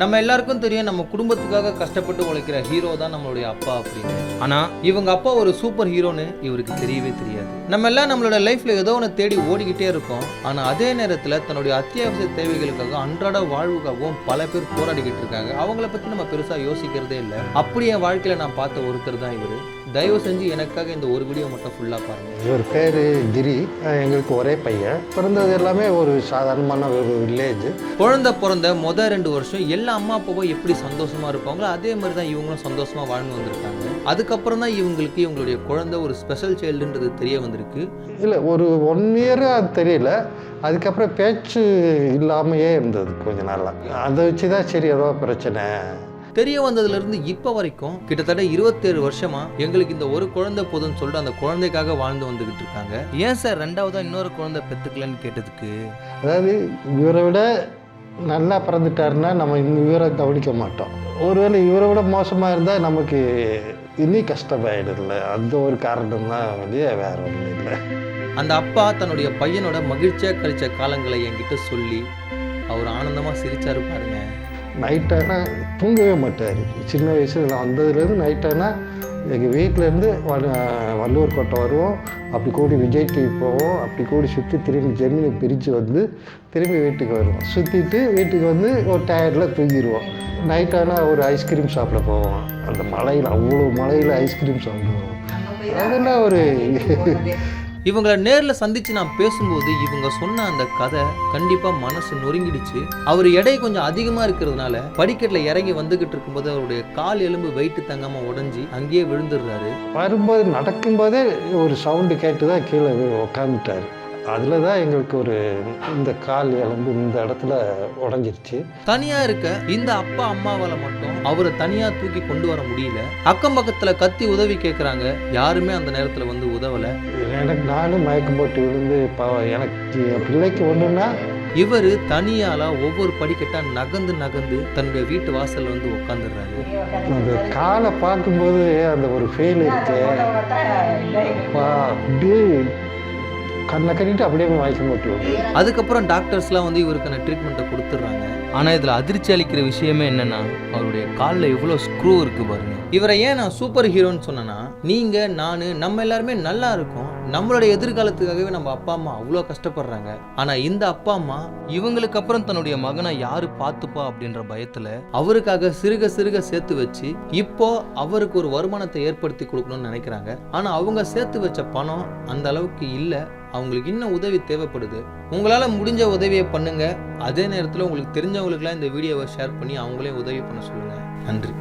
நம்ம எல்லாருக்கும் தெரியும் நம்ம குடும்பத்துக்காக கஷ்டப்பட்டு உழைக்கிற ஹீரோ தான் நம்மளுடைய அப்பா அப்படின்னு. ஆனா இவங்க அப்பா ஒரு சூப்பர் ஹீரோன்னு இவருக்கு தெரியவே தெரியாது. நம்ம எல்லாம் நம்மளோட லைஃப்ல ஏதோ ஒன்று தேடி ஓடிக்கிட்டே இருக்கோம். ஆனா அதே நேரத்துல தன்னுடைய அத்தியாவசிய தேவைகளுக்காக அன்றாட வாழ்வுக்காகவும் பல பேர் போராடிக்கிட்டு இருக்காங்க. அவங்கள பத்தி நம்ம பெருசா யோசிக்கிறதே இல்லை. அப்படி என் வாழ்க்கையில நான் பார்த்த ஒருத்தர் தான் இவரு. தயவு செஞ்சு எனக்காக இந்த ஒரு வீடியோ மட்டும் ஃபுல்லா பாருங்க. இவர் பேர் கிரி. எங்களுக்கு ஒரே பையன். பிறந்தது எல்லாமே ஒரு சாதாரணமான ஒரு வில்லேஜ் குழந்தை பிறந்த முத ரெண்டு வருஷம் எல்லா அம்மா அப்பாவும் எப்படி சந்தோஷமா இருப்பாங்களோ அதே மாதிரி தான் இவங்களும் சந்தோஷமா வாழ்ந்து வந்திருக்காங்க. அதுக்கப்புறம் தான் இவங்களுக்கு இவங்களுடைய குழந்தை ஒரு ஸ்பெஷல் சைல்டுன்றது தெரிய வந்திருக்கு. இல்லை ஒரு ஒன் இயராக அது தெரியல. அதுக்கப்புறம் பேச்சு இல்லாமையே இருந்தது கொஞ்ச நாளாக அதை வச்சு தான் சரி ஏதோ பிரச்சனை. தெரிய வந்ததுல இருந்து இப்போ வரைக்கும் கிட்டத்தட்ட இருபத்தேழு வருஷமா எங்களுக்கு இந்த ஒரு குழந்தை போதும்னு சொல்லிட்டு அந்த குழந்தைக்காக வாழ்ந்து வந்துகிட்டு இருக்காங்க. ஏன் சார் ரெண்டாவதா இன்னொரு குழந்தை பெத்துக்கலன்னு கேட்டதுக்கு? அதாவது இவரை விட நல்லா பிறந்துட்டாருன்னா நம்ம இவரை கவனிக்க மாட்டோம். ஒருவேளை இவரை விட மோசமாக இருந்தால் நமக்கு இனி கஷ்டமாயிடும்ல. அந்த ஒரு காரணம் தான் வெளியே வேற ஒன்றும் இல்லை. அந்த அப்பா தன்னுடைய பையனோட மகிழ்ச்சியா கழிச்ச காலங்களை என்கிட்ட சொல்லி அவர் ஆனந்தமா சிரிச்சாரு பாருங்க. நைட்டானா தூங்கவே மாட்டார். சின்ன வயசில் நான் வந்ததுலேருந்து நைட்டானா எங்கள் வீட்டிலேருந்து வள்ளுவர் கோட்டை வருவோம். அப்படி கூடி விஜய் டிவி போவோம். அப்படி கூடி சுற்றி திரும்பி ஜெமினி பிரித்து வந்து திரும்பி வீட்டுக்கு வருவோம். சுற்றிட்டு வீட்டுக்கு வந்து ஒரு டயர்டில் தூங்கிடுவோம் நைட்டானா ஒரு ஐஸ்கிரீம் சாப்பிட போவோம். அந்த மலையில் அவ்வளோ மலையில் ஐஸ்கிரீம் சாப்பிடுவோம். அதெல்லாம் ஒரு இவங்கள நேரில் சந்தித்து நான் பேசும்போது இவங்க சொன்ன அந்த கதை கண்டிப்பாக மனசு நொறுங்கிடுச்சு. அவர் எடை கொஞ்சம் அதிகமாக இருக்கிறதுனால படிக்கட்டில் இறங்கி வந்துகிட்டு இருக்கும்போது அவருடைய கால் எலும்பு வெயிட்டு தங்காமல் உடஞ்சி அங்கேயே விழுந்துடுறாரு. வரும்போது நடக்கும்போதே ஒரு சவுண்டு கேட்டு தான் கீழே உட்காந்துட்டார் அதில் தான் எங்களுக்கு ஒரு இந்த கால் எலும்பு இந்த இடத்துல உடஞ்சிருச்சு. தனியா இருக்க இந்த அப்பா அம்மாவால மட்டும் அவரை தனியா தூக்கி கொண்டு வர முடியல. அக்கம் பக்கத்துல கத்தி உதவி கேக்குறாங்க. யாருமே அந்த நேரத்துல வந்து உதவல. எனக்கு நானும் மயக்கம் போட்டு விழுந்து எனக்கு என் பிள்ளைக்கு ஒன்றுன்னா இவர் தனியால ஒவ்வொரு படிக்கட்டா நகர்ந்து நகர்ந்து தன்னுடைய வீட்டு வாசல்ல வந்து உட்காந்துடுறாரு அந்த காலை பார்க்கும்போது அந்த ஒரு ஃபீல் இருக்கு. அப்பா, அப்படியே கண்ணை கட்டிட்டு அப்படியே மயக்கம் போட்டு அதுக்கப்புறம் டாக்டர்ஸ்லாம் வந்து இவருக்கான ட்ரீட்மெண்ட்டை கொடுத்துட்றாங்க. ஆனால் இதில் அதிர்ச்சி அளிக்கிற விஷயமே என்னென்னா அவருடைய காலில் எவ்வளோ ஸ்க்ரூ இருக்குது பாருங்க. இவரை ஏன் நான் சூப்பர் ஹீரோன்னு சொன்னேன்னா நீங்கள் நான் நம்ம எல்லாருமே நல்லா இருக்கோம். நம்மளுடைய எதிர்காலத்துக்காகவே நம்ம அப்பா அம்மா அவ்வளோ கஷ்டப்படுறாங்க. ஆனால் இந்த அப்பா அம்மா இவங்களுக்கு அப்புறம் தன்னுடைய மகனை யாரு பார்த்துப்பா அப்படின்ற பயத்தில் அவருக்காக சிறுக சிறுக சேர்த்து வச்சு இப்போ அவருக்கு ஒரு வருமானத்தை ஏற்படுத்தி கொடுக்கணும்னு நினைக்கிறாங்க. ஆனால் அவங்க சேர்த்து வச்ச பணம் அந்த அளவுக்கு இல்லை. அவங்களுக்கு இன்னும் உதவி தேவைப்படுது. உங்களால் முடிஞ்ச உதவியை பண்ணுங்க. அதே நேரத்தில் உங்களுக்கு தெரிஞ்சவங்களுக்குலாம் இந்த வீடியோவை ஷேர் பண்ணி அவங்களே உதவி பண்ண சொல்லுங்கள் நன்றி.